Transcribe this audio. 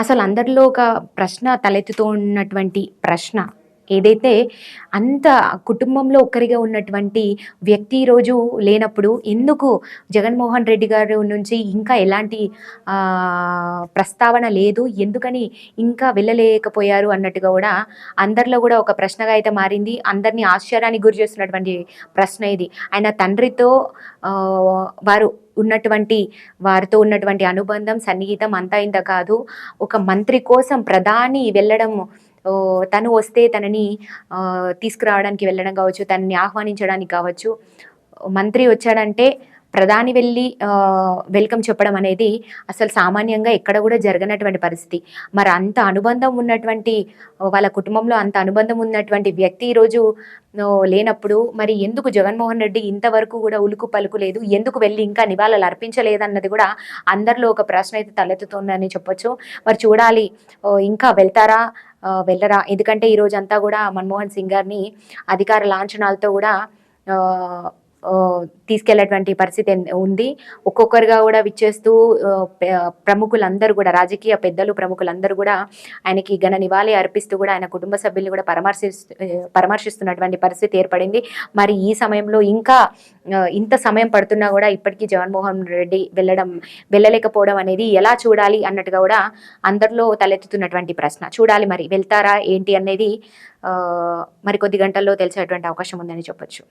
అసలు అందరిలో ఒక ప్రశ్న తలెత్తుతూ ఉన్నటువంటి ప్రశ్న. ఏదైతే అంత కుటుంబంలో ఒక్కరిగా ఉన్నటువంటి వ్యక్తి ఈరోజు లేనప్పుడు ఎందుకు జగన్మోహన్ రెడ్డి గారు నుంచి ఇంకా ఎలాంటి ప్రస్తావన లేదు? ఎందుకని ఇంకా వెళ్ళలేకపోయారు అన్నట్టుగా కూడా అందరిలో కూడా ఒక ప్రశ్నగా అయితే మారింది. అందరినీ ఆశ్చర్యానికి గురి చేస్తున్నటువంటి ప్రశ్న ఇది. ఆయన తండ్రితో వారు ఉన్నటువంటి వారితో ఉన్నటువంటి అనుబంధం సన్నిహితం అంతా ఇంత కాదు. ఒక మంత్రి కోసం ప్రధాని వెళ్ళడం తను వస్తే తనని తీసుకురావడానికి వెళ్ళడం కావచ్చు తనని ఆహ్వానించడానికి కావచ్చు. మంత్రి వచ్చాడంటే ప్రధాని వెళ్ళి ఆ, వెల్కమ్ చెప్పడం అనేది అసలు సామాన్యంగా ఎక్కడ కూడా జరగనటువంటి పరిస్థితి. మరి అంత అనుబంధం ఉన్నటువంటి వాళ్ళ కుటుంబంలో అంత అనుబంధం ఉన్నటువంటి వ్యక్తి ఈరోజు లేనప్పుడు మరి ఎందుకు జగన్మోహన్ రెడ్డి ఇంతవరకు కూడా ఉలుకు పలుకు లేదు? ఎందుకు వెళ్ళి ఇంకా నివాళులు అర్పించలేదన్నది కూడా అందరిలో ఒక ప్రశ్న అయితే తలెత్తుతుందని చెప్పొచ్చు. మరి చూడాలి. ఇంకా వెళ్తారా? వెళ్ళరా. ఎందుకంటే ఈరోజు అంతా కూడా మన్మోహన్ సింగ్ గారిని అధికార లాంఛనాలతో కూడా తీసుకెళ్ళేటువంటి పరిస్థితి ఉంది. ఒక్కొక్కరుగా కూడా విచ్చేస్తూ ప్రముఖులందరూ కూడా రాజకీయ పెద్దలు ప్రముఖులందరూ కూడా ఆయనకి ఘన నివాళి అర్పిస్తూ కూడా ఆయన కుటుంబ సభ్యుల్ని కూడా పరామర్శిస్తూ పరామర్శిస్తున్నటువంటి పరిస్థితి ఏర్పడింది. మరి ఈ సమయంలో ఇంకా ఇంత సమయం పడుతున్నా కూడా ఇప్పటికీ జగన్మోహన్ రెడ్డి వెళ్ళడం వెళ్ళలేకపోవడం అనేది ఎలా చూడాలి అన్నట్టుగా కూడా అందరిలో తలెత్తుతున్నటువంటి ప్రశ్న. చూడాలి మరి వెళ్తారా ఏంటి అనేది మరి కొద్ది గంటల్లో తెలిసేటువంటి అవకాశం ఉందని చెప్పొచ్చు.